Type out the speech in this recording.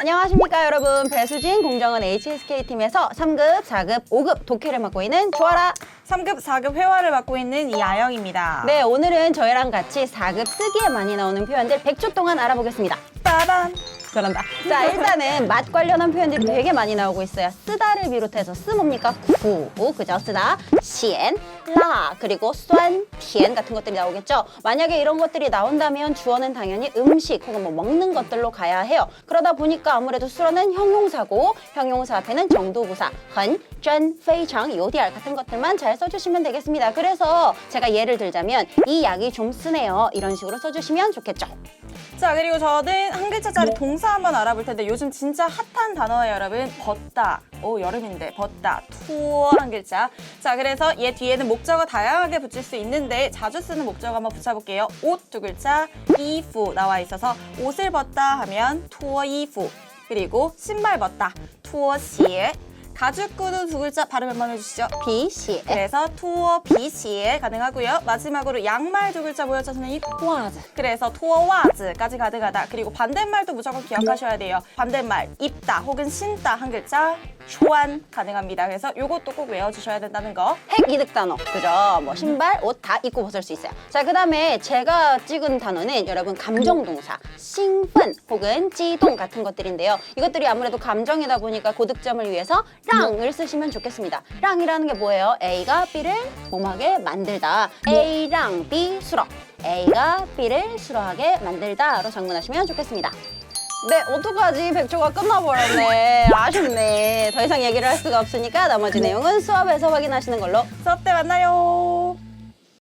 안녕하십니까 여러분 배수진 공정원 HSK팀에서 3급, 4급, 5급 독해를 맡고 있는 조아라 3급, 4급 회화를 맡고 있는 이아영입니다. 네 오늘은 저희랑 같이 4급 쓰기에 많이 나오는 표현들 100초 동안 알아보겠습니다 빠밤. 그런다 자 일단은 맛 관련한 표현들이 되게 많이 나오고 있어요 쓰다를 비롯해서 쓰 뭡니까? 구, 그죠? 쓰다, 시엔, 라 그리고 酸, 티엔 같은 것들이 나오겠죠? 만약에 이런 것들이 나온다면 주어는 당연히 음식 혹은 뭐 먹는 것들로 가야 해요. 그러다 보니까 아무래도 수어는 형용사고 형용사 앞에는 정도부사, 헌, 전, 페이창, 요디알 같은 것들만 잘 써주시면 되겠습니다. 그래서 제가 예를 들자면 이 약이 좀 쓰네요. 이런 식으로 써주시면 좋겠죠 자, 그리고 저는 한 글자짜리 동사 한번 알아볼 텐데 요즘 진짜 핫한 단어예요, 여러분. 벗다. 오, 여름인데 벗다. 투어 한 글자. 자, 그래서 얘 뒤에는 목적어 다양하게 붙일 수 있는데 자주 쓰는 목적어 한번 붙여볼게요. 옷 두 글자, 이프 나와 있어서 옷을 벗다 하면 투어 이프. 그리고 신발 벗다. 투어 시에. 가죽 구두 두 글자 발음 한번 해주시죠. 비시 그래서 투어 비시에 가능하고요. 마지막으로 양말 두 글자 뭐였죠, 선생님? 와즈. 그래서 투어 와즈까지 가능하다. 그리고 반대말도 무조건 기억하셔야 돼요. 반대말 입다 혹은 신다 한 글자 초안 가능합니다. 그래서 요것도 꼭 외워주셔야 된다는 거. 핵 이득 단어 그죠? 뭐 신발, 옷 다 입고 벗을 수 있어요. 자 그 다음에 제가 찍은 단어는 여러분 감정 동사,兴奋 혹은 찌동 같은 것들인데요. 이것들이 아무래도 감정이다 보니까 고득점을 위해서 랑을 쓰시면 좋겠습니다. 랑이라는 게 뭐예요? A가 B를 몸하게 만들다. A랑 B 수러. A가 B를 수러하게 만들다로 장문하시면 좋겠습니다. 네, 어떡하지? 100초가 끝나버렸네. 더 이상 얘기를 할 수가 없으니까 나머지 내용은 수업에서 확인하시는 걸로. 수업 때 만나요.